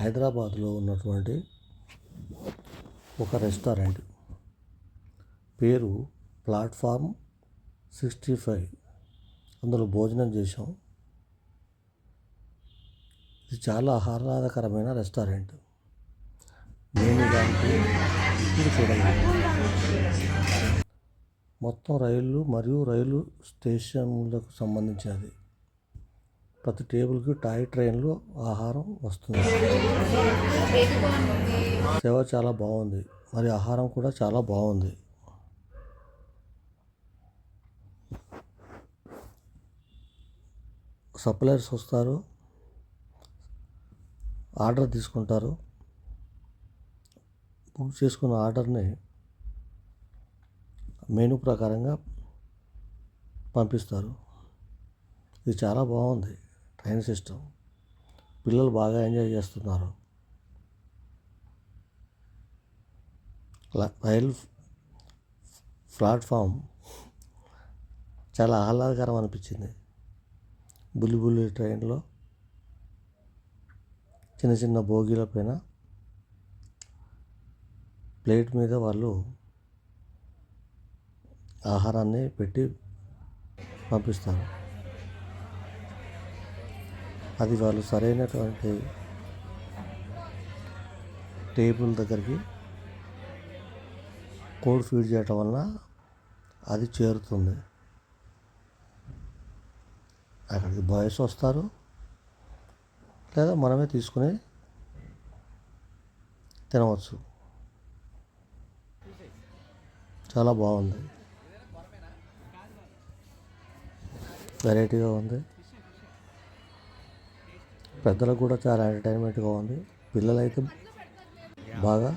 హైదరాబాద్లో ఉన్నటువంటి ఒక రెస్టారెంట్ పేరు ప్లాట్ఫామ్ సిక్స్టీ ఫైవ్. అందులో భోజనం చేసాం ఇది చాలా ఆహ్లాదకరమైన రెస్టారెంట్. నేను దానికి ఇప్పుడు చూడలేదు. మొత్తం రైళ్ళు మరియు రైలు స్టేషన్లకు సంబంధించినది. ప్రతి టేబుల్కి టాయ్ ట్రైన్లో ఆహారం వస్తుంది. సేవ చాలా బాగుంది. మరి ఆహారం కూడా చాలా బాగుంది. సప్లయర్స్ వస్తారు. ఆర్డర్ తీసుకుంటారు. బుక్ చేసుకున్న ఆర్డర్ని మెనూ ప్రకారంగా పంపిస్తారు. ఇది చాలా బాగుంది. Train system. పిల్లలు బాగా ఎంజాయ్ చేస్తున్నారు. రైల్ ప్లాట్ఫామ్ చాలా ఆహ్లాదకరం అనిపించింది. బుల్లి బుల్లి ట్రైన్లో చిన్న చిన్న బోగీల పైన ప్లేట్ మీద వాళ్ళు ఆహారాన్ని పెట్టి పంపిస్తారు. అది వాళ్ళు సరైనటువంటి టేబుల్ దగ్గరికి కోడ్ ఫీడ్ చేయటం వలన అది చేరుతుంది. అక్కడికి బాయ్స్ వస్తారు. లేదా మనమే తీసుకుని తినవచ్చు. చాలా బాగుంది. వెరైటీగా ఉంది. పెద్దలకు కూడా చాలా ఎంటర్టైన్మెంట్గా ఉంది. పిల్లలైతే బాగా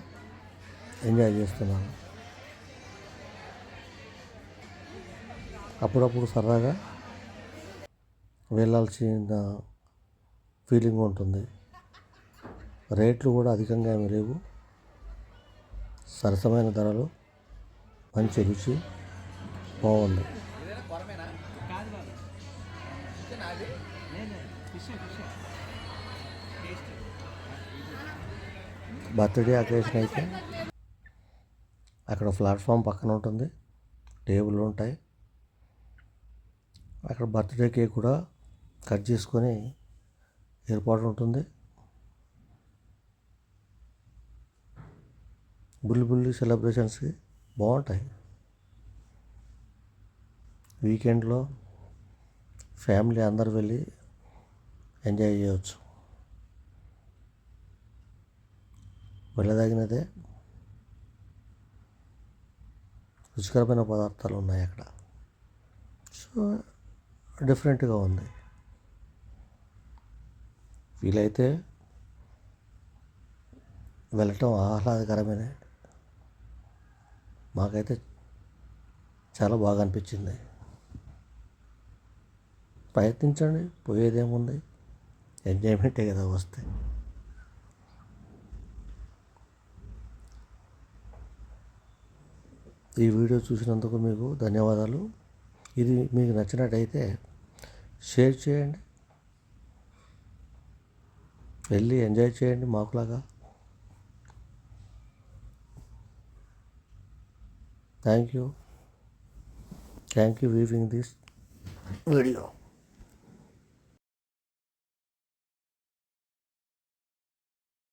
ఎంజాయ్ చేస్తున్నారు. అప్పుడప్పుడు సరదాగా వెళ్ళాల్సిన ఫీలింగ్ ఉంటుంది. రేట్లు కూడా అధికంగా ఏమి లేవు. సరసమైన ధరలు మంచి రుచి బాగుంది. బర్త్డే అకేషన్ అయితే అక్కడ ప్లాట్ఫామ్ పక్కన ఉంటుంది టేబుల్ ఉంటాయి. అక్కడ బర్త్డే కేక్ కూడా కట్ చేసుకొని ఏర్పాటు ఉంటుంది. బుల్లి బుల్లి సెలబ్రేషన్స్కి బాగుంటాయి. వీకెండ్లో ఫ్యామిలీ అందరు వెళ్ళి ఎంజాయ్ చేయవచ్చు వెళ్ళదగినదే రుచికరమైన పదార్థాలు ఉన్నాయి అక్కడ. సో డిఫరెంట్గా ఉంది. వీలైతే వెళ్ళటం ఆహ్లాదకరమైన మాకైతే చాలా బాగా అనిపించింది. ప్రయత్నించండి పోయేదేముంది? ఎంజాయ్మెంటే కదా వస్తే. ఈ వీడియో చూసినందుకు మీకు ధన్యవాదాలు. ఇది మీకు నచ్చినట్టయితే షేర్ చేయండి. వెళ్ళి ఎంజాయ్ చేయండి మాకులాగా. Thank you thank you viewing this video